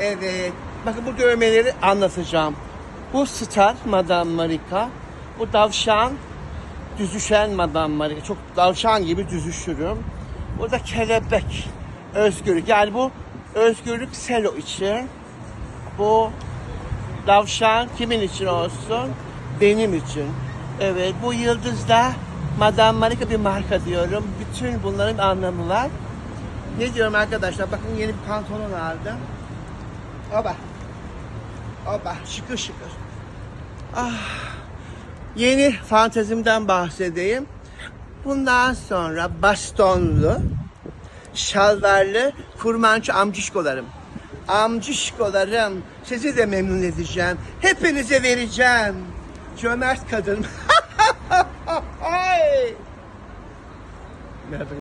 Evet. Bakın bu dövmeleri anlatacağım. Bu Star Madame Marika. Bu davşan düzüşen Madame Marika. Çok davşan gibi düzüşürüm. Burada kelebek. Özgürlük. Yani bu özgürlük selo için. Bu davşan kimin için olsun? Benim için. Evet bu yıldızda Madame Marika bir marka diyorum. Bütün bunların anlamı var. Ne diyorum arkadaşlar? Bakın yeni bir pantolon aldım. Oba. Oba. Şıkır şıkır. Ah. Yeni fantezimden bahsedeyim. Bundan sonra bastonlu, şalvarlı kurmancı amcişkolarım. Amcişkolarım. Sizi de memnun edeceğim. Hepinize vereceğim. Cömert kadın. Ay. Nerede?